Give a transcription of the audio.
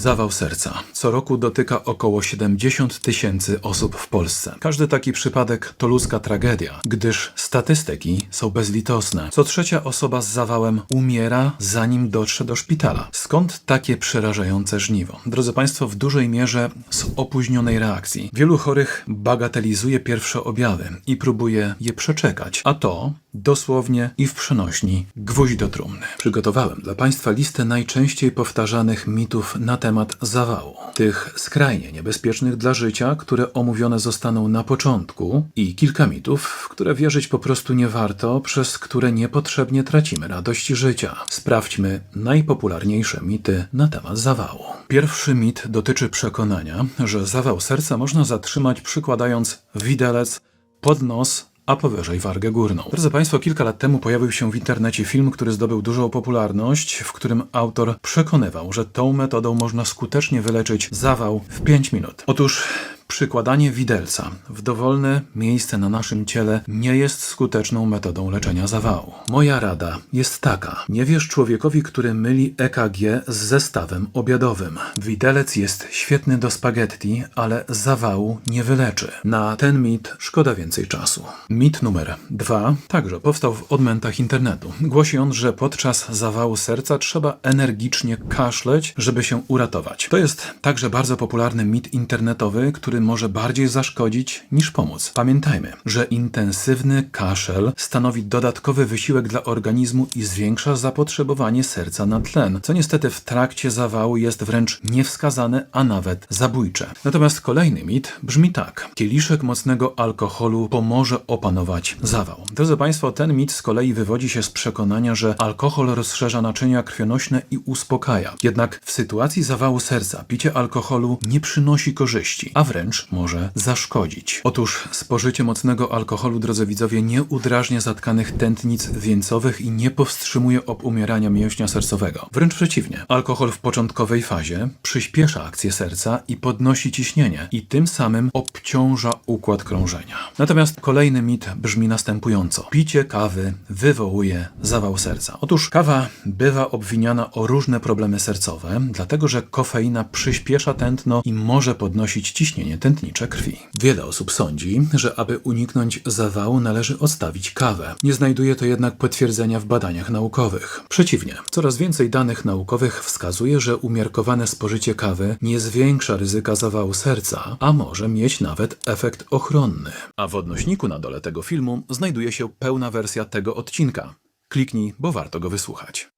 Zawał serca. Co roku dotyka około 70 tysięcy osób w Polsce. Każdy taki przypadek to ludzka tragedia, gdyż statystyki są bezlitosne. Co trzecia osoba z zawałem umiera, zanim dotrze do szpitala. Skąd takie przerażające żniwo? Drodzy Państwo, w dużej mierze z opóźnionej reakcji. Wielu chorych bagatelizuje pierwsze objawy i próbuje je przeczekać, a to dosłownie i w przenośni gwóźdź do trumny. Przygotowałem dla Państwa listę najczęściej powtarzanych mitów na temat zawału. Tych skrajnie niebezpiecznych dla życia, które omówione zostaną na początku i kilka mitów, w które wierzyć po prostu nie warto, przez które niepotrzebnie tracimy radość życia. Sprawdźmy najpopularniejsze mity na temat zawału. Pierwszy mit dotyczy przekonania, że zawał serca można zatrzymać przykładając widelec pod nos a powyżej wargę górną. Drodzy Państwo, kilka lat temu pojawił się w internecie film, który zdobył dużą popularność, w którym autor przekonywał, że tą metodą można skutecznie wyleczyć zawał w 5 minut. Otóż przykładanie widelca w dowolne miejsce na naszym ciele nie jest skuteczną metodą leczenia zawału. Moja rada jest taka: nie wierz człowiekowi, który myli EKG z zestawem obiadowym. Widelec jest świetny do spaghetti, ale zawału nie wyleczy. Na ten mit szkoda więcej czasu. Mit numer dwa także powstał w odmętach internetu. Głosi on, że podczas zawału serca trzeba energicznie kaszleć, żeby się uratować. To jest także bardzo popularny mit internetowy, który może bardziej zaszkodzić niż pomóc. Pamiętajmy, że intensywny kaszel stanowi dodatkowy wysiłek dla organizmu i zwiększa zapotrzebowanie serca na tlen, co niestety w trakcie zawału jest wręcz niewskazane, a nawet zabójcze. Natomiast kolejny mit brzmi tak. Kieliszek mocnego alkoholu pomoże opanować zawał. Drodzy Państwo, ten mit z kolei wywodzi się z przekonania, że alkohol rozszerza naczynia krwionośne i uspokaja. Jednak w sytuacji zawału serca picie alkoholu nie przynosi korzyści, a wręcz może zaszkodzić. Otóż spożycie mocnego alkoholu, drodzy widzowie, nie udrażnia zatkanych tętnic wieńcowych i nie powstrzymuje obumierania mięśnia sercowego. Wręcz przeciwnie. Alkohol w początkowej fazie przyspiesza akcję serca i podnosi ciśnienie i tym samym obciąża układ krążenia. Natomiast kolejny mit brzmi następująco. Picie kawy wywołuje zawał serca. Otóż kawa bywa obwiniana o różne problemy sercowe, dlatego że kofeina przyspiesza tętno i może podnosić ciśnienie tętnicze krwi. Wiele osób sądzi, że aby uniknąć zawału należy odstawić kawę. Nie znajduje to jednak potwierdzenia w badaniach naukowych. Przeciwnie, coraz więcej danych naukowych wskazuje, że umiarkowane spożycie kawy nie zwiększa ryzyka zawału serca, a może mieć nawet efekt ochronny. A w odnośniku na dole tego filmu znajduje się pełna wersja tego odcinka. Kliknij, bo warto go wysłuchać.